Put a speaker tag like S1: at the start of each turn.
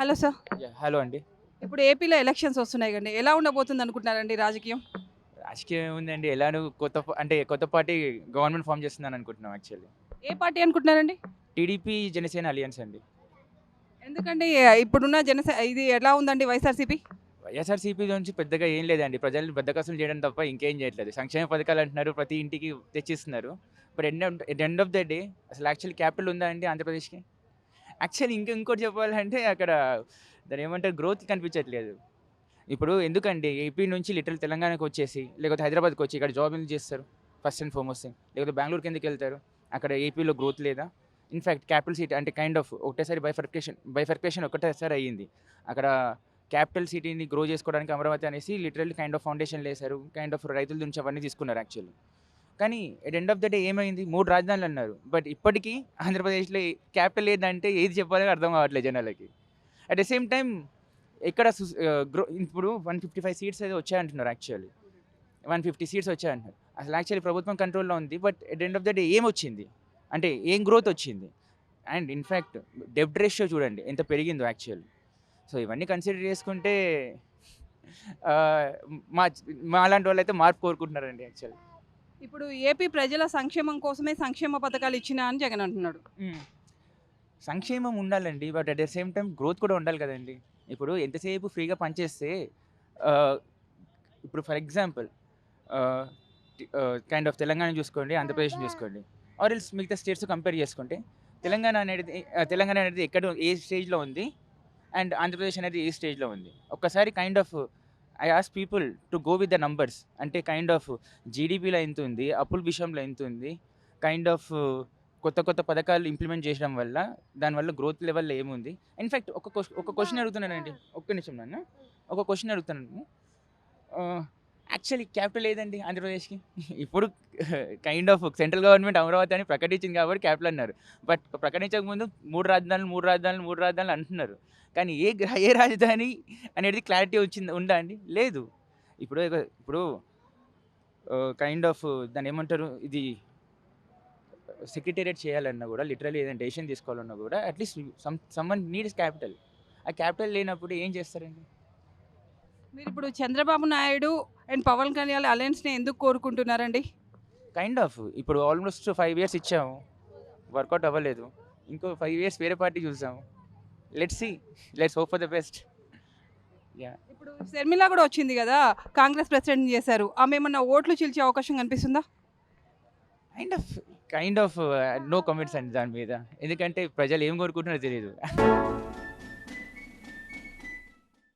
S1: Hello sir.
S2: Hello అండి.
S1: ఇప్పుడు ఏపీలో ఎలక్షన్స్ వస్తున్నాయి కండి ఎలా ఉండబోతుంది అనుకుంటున్నారండి రాజకీయం?
S2: రాజకీయం ఏముందండి ఎలానో కొత్త అంటే కొత్త పార్టీ గవర్నమెంట్ ఫామ్ చేస్తుందని అనుకుంటున్నాం యాక్చువల్లీ.
S1: ఏ పార్టీ అనుకుంటున్నారండి?
S2: టీడీపీ జనసేన అలియన్స్ అండి.
S1: ఎందుకండి ఇప్పుడున్న జనసే ఇది ఎలా ఉందండి వైఎస్ఆర్సీపీ?
S2: వైఎస్ఆర్సీపీ నుంచి పెద్దగా ఏం లేదండి. ప్రజల్ని బద్దకసం చేయడం తప్ప ఇంకేం చేయట్లేదు. సంక్షేమ పథకాలు అంటున్నారు ప్రతి ఇంటికి తెచ్చిస్తున్నారు. But end end of the day అసలు యాక్చువల్లీ క్యాపిటల్ ఉందా అండి ఆంధ్రప్రదేశ్కి? యాక్చువల్లీ ఇంకా ఇంకోటి చెప్పాలంటే అక్కడ దాని ఏమంటారు గ్రోత్ కనిపించట్లేదు. ఇప్పుడు ఎందుకండి ఏపీ నుంచి లిటిల్ తెలంగాణకు వచ్చేసి లేకపోతే హైదరాబాద్కి వచ్చి ఇక్కడ జాబ్ ఎందుకు చేస్తారు? ఫస్ట్ అండ్ ఫార్మోస్ట్ థింగ్ లేకపోతే బెంగళూరుకి ఎందుకు వెళ్తారు? అక్కడ ఏపీలో గ్రోత్ లేదా? ఇన్ఫ్యాక్ట్ క్యాపిటల్ సిటీ అంటే కైండ్ ఆఫ్ ఒకటేసారి బైఫర్కేషన్ బైఫర్కేషన్ ఒకటేసారి అయ్యింది. అక్కడ క్యాపిటల్ సిటీని గ్రో చేసుకోవడానికి అమరావతి అనేసి లిటరల్లీ కైండ్ ఆఫ్ ఫౌండేషన్ వేశారు కైండ్ ఆఫ్ రైతుల నుంచి అవన్నీ తీసుకున్నారు యాక్చువల్లీ కానీ at end of the day ఏమైంది? మూడు రాజధానులు అన్నారు. బట్ ఇప్పటికీ ఆంధ్రప్రదేశ్లో క్యాపిటల్ ఏదంటే ఏది చెప్పాలో అర్థం కావట్లేదు జనాలకి. అట్ ద సేమ్ టైం ఎక్కడ గ్రో ఇప్పుడు వన్ ఫిఫ్టీ ఫైవ్ సీట్స్ అయితే వచ్చాయంటున్నారు యాక్చువల్లీ వన్ ఫిఫ్టీ సీట్స్ వచ్చాయంటున్నారు. అసలు యాక్చువల్లీ ప్రభుత్వం కంట్రోల్లో ఉంది but at end of the day ఏం వచ్చింది? అంటే ఏం గ్రోత్ వచ్చింది? అండ్ ఇన్ఫ్యాక్ట్ డెబ్ట్ రేషియో చూడండి ఎంత పెరిగిందో యాక్చువల్లీ సో ఇవన్నీ కన్సిడర్ చేసుకుంటే మా మా అలాంటి వాళ్ళు అయితే మార్పు కోరుకుంటున్నారండి యాక్చువల్లీ
S1: ఇప్పుడు ఏపీ ప్రజల సంక్షేమం కోసమే సంక్షేమ పథకాలు ఇచ్చిన అని జగన్ అంటున్నాడు.
S2: సంక్షేమం ఉండాలండి but at the same time growth కూడా ఉండాలి కదండి. ఇప్పుడు ఎంతసేపు ఫ్రీగా పనిచేస్తే ఇప్పుడు for example kind of Telangana చూసుకోండి ఆంధ్రప్రదేశ్ చూసుకోండి. ఆర్ ఎల్స్ మిగతా స్టేట్స్ కంపేర్ చేసుకుంటే తెలంగాణ అనేది తెలంగాణ అనేది ఎక్కడ ఏ స్టేజ్లో ఉంది? అండ్ ఆంధ్రప్రదేశ్ అనేది ఏ స్టేజ్లో ఉంది? ఒక్కసారి kind of I ask people to go with the numbers అంటే కైండ్ ఆఫ్ జీడిపిలో ఎంత ఉంది అప్పుల విషయంలో ఎంత ఉంది కైండ్ ఆఫ్ కొత్త కొత్త పథకాలు ఇంప్లిమెంట్ చేయడం వల్ల దానివల్ల గ్రోత్ లెవెల్లో ఏముంది? ఇన్ఫ్యాక్ట్ ఒక క్వశ్చన్ ఒక క్వశ్చన్ అడుగుతున్నానండి. ఒక్క నిమిషం నన్ను. ఒక క్వశ్చన్ అడుగుతున్నాను. యాక్చువల్లీ క్యాపిటల్ ఏదండి ఆంధ్రప్రదేశ్కి? ఇప్పుడు kind of central government Amaravati అని ప్రకటించింది కాబట్టి క్యాపిటల్ అన్నారు. బట్ ప్రకటించక ముందు మూడు రాజధానులు మూడు రాజధానులు మూడు రాజధానులు అంటున్నారు. కానీ ఏ ఏ రాజధాని అనేది క్లారిటీ వచ్చింది ఉందా అండి? లేదు. ఇప్పుడు ఇప్పుడు కైండ్ ఆఫ్ దాన్ని ఏమంటారు? ఇది సెక్రటేరియట్ చేయాలన్నా కూడా లిటరల్లీ ఏదైనా డెసిషన్ తీసుకోవాలన్నా కూడా at least some someone needs capital. ఆ క్యాపిటల్ లేనప్పుడు ఏం చేస్తారండి?
S1: మీరు ఇప్పుడు చంద్రబాబు నాయుడు అండ్ పవన్ కళ్యాణ్ అలయన్స్ని ఎందుకు కోరుకుంటున్నారండి?
S2: కైండ్ ఆఫ్ ఇప్పుడు ఆల్మోస్ట్ ఫైవ్ ఇయర్స్ ఇచ్చాము. వర్కౌట్ అవ్వలేదు. ఇంకో ఫైవ్ ఇయర్స్ వేరే పార్టీ చూసాము. Let's see let's hope for the best yeah
S1: ఇప్పుడు శర్మిల కూడా వచ్చింది కదా? కాంగ్రెస్ ప్రెసిడెంట్ చేశారు. ఆమె ఏమన్నా ఓట్లు చీల్చే అవకాశం కనిపిస్తుందా?
S2: Kind of kind of no comments అండి దాని మీద. ఎందుకంటే ప్రజలు ఏం కోరుకుంటున్నారో తెలియదు